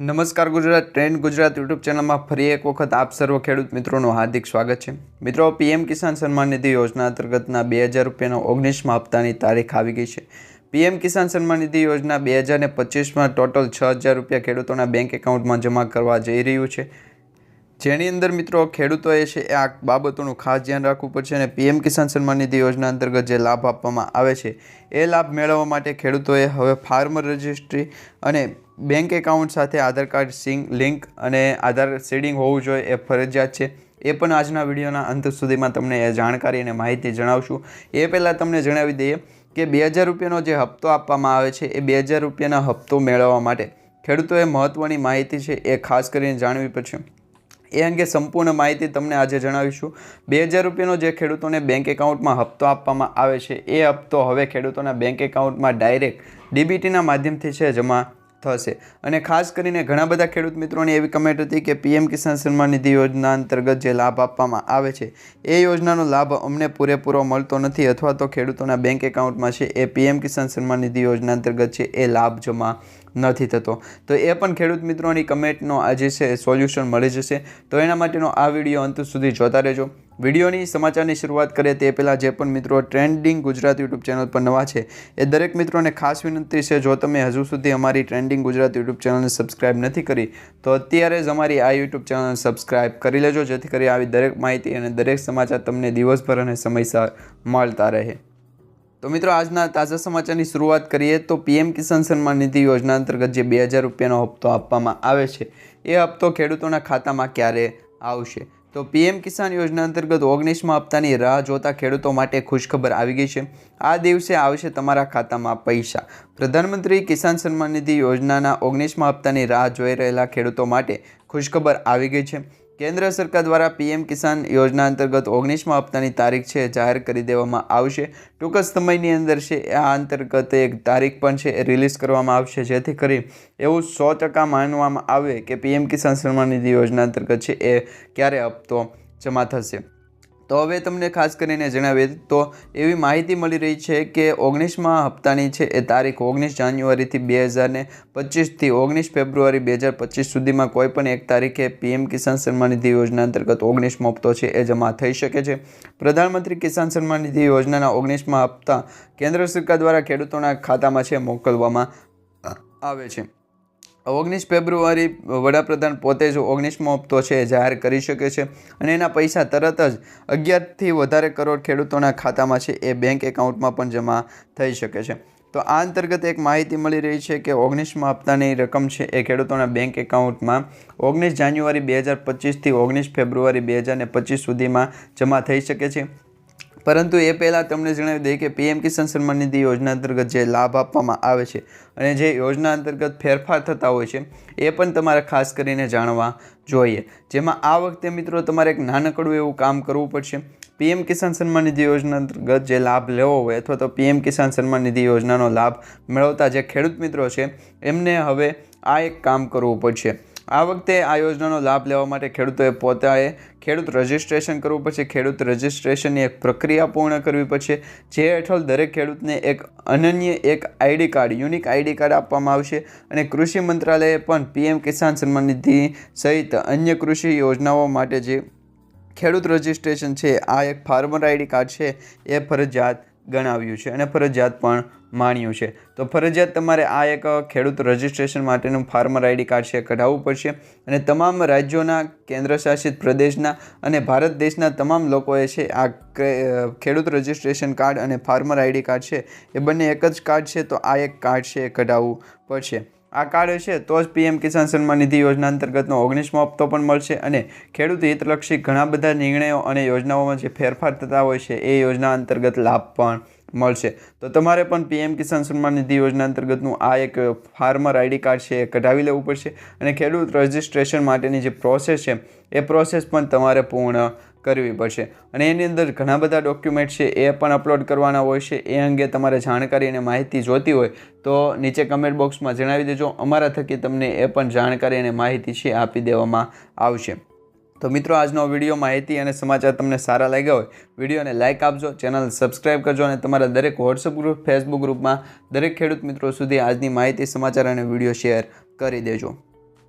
નમસ્કાર Gujarat trend Gujarat YouTube ચેનલમાં ફરી એક વખત આપ સર્વ ખેડૂત મિત્રોનું હાર્દિક સ્વાગત છે. મિત્રો, પીએમ કિસાન સન્માન નિધિ યોજના અંતર્ગતના બે હજાર રૂપિયાનો ઓગણીસમાં હપ્તાની તારીખ આવી ગઈ છે. પીએમ કિસાન સન્માન નિધિ યોજના બે હજાર ને પચીસમાં ટોટલ છ હજાર રૂપિયા ખેડૂતોના બેંક એકાઉન્ટમાં જમા કરવા જઈ રહ્યું છે. જેની અંદર મિત્રો, ખેડૂતોએ છે એ આ બાબતોનું ખાસ ધ્યાન રાખવું પડશે અને પીએમ કિસાન સન્માન નિધિ યોજના અંતર્ગત જે લાભ આપવામાં આવે છે, એ લાભ મેળવવા માટે ખેડૂતોએ હવે ફાર્મર રજિસ્ટ્રી અને બેંક એકાઉન્ટ સાથે આધાર કાર્ડ, સિંગ, લિંક અને આધાર સીડિંગ હોવું જોઈએ એ ફરજિયાત છે. એ પણ આજના વિડીયોના અંત સુધીમાં તમને એ જાણકારી અને માહિતી જણાવશું. એ પહેલાં તમને જણાવી દઈએ કે બે હજાર રૂપિયાનો જે હપ્તો આપવામાં આવે છે, એ બે હજાર રૂપિયાના હપ્તો મેળવવા માટે ખેડૂતોએ મહત્ત્વની માહિતી છે એ ખાસ કરીને જાણવી પડશે. એ અંગે સંપૂર્ણ માહિતી તમને આજે જણાવીશું. બે હજાર રૂપિયાનો જે ખેડૂતોને બેંક એકાઉન્ટમાં હપ્તો આપવામાં આવે છે, એ હપ્તો હવે ખેડૂતોના બેંક એકાઉન્ટમાં ડાયરેક્ટ ડીબીટીના માધ્યમથી છે, જમા થશે. અને ખાસ કરીને ઘણા બધા ખેડૂત મિત્રોની એવી કમેન્ટ હતી કે પીએમ કિસાન સન્માન નિધિ યોજના અંતર્ગત જે લાભ આપવામાં આવે છે, એ યોજનાનો લાભ અમને પૂરેપૂરો મળતો નથી અથવા તો ખેડૂતોના બેંક એકાઉન્ટમાં છે, એ પીએમ કિસાન સન્માન નિધિ યોજના અંતર્ગત છે, એ લાભ જમા નથી થતો. તો એ પણ ખેડૂત મિત્રોની કમેન્ટનો આજે છે સોલ્યુશન મળી જશે. તો એના માટેનો આ વીડિયો અંત સુધી જોતા રહેજો. વિડીયોની સમાચારની શરૂઆત કરીએ તે પહેલાં જે પણ મિત્રો ટ્રેન્ડિંગ ગુજરાત યુટ્યુબ ચેનલ પર નવા છે, એ દરેક મિત્રોને ખાસ વિનંતી છે, જો તમે હજુ સુધી અમારી ટ્રેન્ડિંગ ગુજરાત યુટ્યુબ ચેનલને સબસ્ક્રાઇબ નથી કરી, તો અત્યારે જ અમારી આ યુટ્યુબ ચેનલને સબસ્ક્રાઇબ કરી લેજો, જેથી કરી આવી દરેક માહિતી અને દરેક સમાચાર તમને દિવસભર અને સમયસર મળતા રહે. તો મિત્રો, આજના તાજા સમાચારની શરૂઆત કરીએ તો પીએમ કિસાન સન્માન નિધિ યોજના અંતર્ગત જે બે હજાર રૂપિયાનો હપ્તો આપવામાં આવે છે, એ હપ્તો ખેડૂતોના ખાતામાં ક્યારે આવશે? તો પીએમ કિસાન યોજના અંતર્ગત ઓગણીસમાં હપ્તાની રાહ જોતા ખેડૂતો માટે ખુશખબર આવી ગઈ છે. આ દિવસે આવશે તમારા ખાતામાં પૈસા. પ્રધાનમંત્રી કિસાન સન્માન નિધિ યોજનાના ઓગણીસમાં હપ્તાની રાહ જોઈ રહેલા ખેડૂતો માટે ખુશખબર આવી ગઈ છે. કેન્દ્ર સરકાર દ્વારા પીએમ કિસાન યોજના અંતર્ગત ઓગણીસમાં હપ્તાની તારીખ છે, જાહેર કરી દેવામાં આવશે. ટૂંક જ સમયની અંદર છે, આ અંતર્ગત એક તારીખ પણ છે, એ રિલીઝ કરવામાં આવશે. જેથી કરી એવું સો ટકા માનવામાં આવે કે પીએમ કિસાન સન્માન નિધિ યોજના અંતર્ગત છે, એ ક્યારે હપ્તો જમા થશે. તો હવે તમને ખાસ કરીને જણાવીએ તો એવી માહિતી મળી રહી છે કે ઓગણીસમાં હપ્તાની છે એ તારીખ ઓગણીસ જાન્યુઆરીથી બે હજાર ને પચીસથી ઓગણીસ ફેબ્રુઆરી બે હજાર પચીસ સુધીમાં કોઈ પણ એક તારીખે પીએમ કિસાન સન્માન નિધિ યોજના અંતર્ગત ઓગણીસમો હપ્તો છે એ જમા થઈ શકે છે. પ્રધાનમંત્રી કિસાન સન્માન નિધિ યોજનાના ઓગણીસમાં હપ્તા કેન્દ્ર સરકાર દ્વારા ખેડૂતોના ખાતામાં છે મોકલવામાં આવે છે. ઓગણીસ ફેબ્રુઆરી વડાપ્રધાન પોતે જ ઓગણીસમો હપ્તો છે, જાહેર કરી શકે છે અને એના પૈસા તરત જ અગિયારથી વધારે કરોડ ખેડૂતોના ખાતામાં છે, એ બેંક એકાઉન્ટમાં પણ જમા થઈ શકે છે. તો આ અંતર્ગત એક માહિતી મળી રહી છે કે ઓગણીસમાં હપ્તાની રકમ છે એ ખેડૂતોના બેંક એકાઉન્ટમાં ઓગણીસ જાન્યુઆરી બે હજાર પચીસથી ઓગણીસ ફેબ્રુઆરી બે હજાર પચીસ સુધીમાં જમા થઈ શકે છે. પરંતુ એ પહેલાં તમને જણાવી દઈએ કે પીએમ કિસાન સન્માન નિધિ યોજના અંતર્ગત જે લાભ આપવામાં આવે છે અને જે યોજના અંતર્ગત ફેરફાર થતા હોય છે, એ પણ તમારે ખાસ કરીને જાણવા જોઈએ. જેમાં આ વખતે મિત્રો તમારે એક નાનકડું એવું કામ કરવું પડશે. પીએમ કિસાન સન્માન નિધિ યોજના અંતર્ગત જે લાભ લેવો હોય અથવા તો પીએમ કિસાન સન્માન નિધિ યોજનાનો લાભ મેળવતા જે ખેડૂત મિત્રો છે, એમને હવે આ એક કામ કરવું પડશે. આ વખતે આ યોજનાનો લાભ લેવા માટે ખેડૂતોએ પોતાએ ખેડૂત રજિસ્ટ્રેશન કરવું પડશે. ખેડૂત રજિસ્ટ્રેશનની એક પ્રક્રિયા પૂર્ણ કરવી પડશે. જે હેઠળ દરેક ખેડૂતને એક અનન્ય એક ID card, unique ID card આપવામાં આવશે અને કૃષિ મંત્રાલયે પણ પીએમ કિસાન સન્માન નિધિ સહિત અન્ય કૃષિ યોજનાઓ માટે જે ખેડૂત રજિસ્ટ્રેશન છે, આ એક ફાર્મર આઈડી કાર્ડ છે, એ ફરજિયાત ગણાવ્યું છે અને ફરજિયાત પણ માન્યું છે. તો ફરજિયાત તમારે આ એક ખેડૂત રજિસ્ટ્રેશન માટેનું ફાર્મર આઈડી કાર્ડ છે કઢાવવું પડશે અને તમામ રાજ્યોના કેન્દ્રશાસિત પ્રદેશના અને ભારત દેશના તમામ લોકોએ છે આ ખેડૂત રજિસ્ટ્રેશન કાર્ડ અને ફાર્મર આઈડી કાર્ડ છે એ બંને એક જ કાર્ડ છે તો આ એક કાર્ડ છે એ કઢાવવું પડશે. આ કાર્ડ હશે તો જ પીએમ કિસાન સન્માન નિધિ યોજના અંતર્ગતનો ઓગણીસમો હપ્તો પણ મળશે અને ખેડૂત હિતલક્ષી ઘણા બધા નિર્ણયો અને યોજનાઓમાં જે ફેરફાર થતા હોય છે, એ યોજના અંતર્ગત લાભ પણ મળશે. તો તમારે પણ પીએમ કિસાન સન્માન નિધિ યોજના અંતર્ગતનું આ એક ફાર્મર આઈડી કાર્ડ છે એ કઢાવી લેવું પડશે. અને ખેડૂત રજિસ્ટ્રેશન માટેની જે પ્રોસેસ છે, એ પ્રોસેસ પણ તમારે પૂર્ણ કરવી પડશે. અને એની અંદર ઘણા બધા ડોક્યુમેન્ટ છે, એ પણ અપલોડ કરવાના હોય છે. એ અંગે તમારે જાણકારી અને માહિતી જોતી હોય, તો નીચે કમેન્ટ બોક્સમાં જણાવી દેજો. અમારા થકી તમને એ પણ જાણકારી અને માહિતી છે આપી દેવામાં આવશે. તો મિત્રો, આજનો વીડિયો માહિતી અને સમાચાર તમને સારા લાગ્યા હોય, વિડીયોને લાઇક આપજો ચેનલ સબસ્ક્રાઇબ કરજો અને તમારા દરેક વોટ્સઅપ ગ્રુપ ફેસબુક ગ્રુપમાં દરેક ખેડૂત મિત્રો સુધી આજની માહિતી, સમાચાર અને વીડિયો શેર કરી દેજો.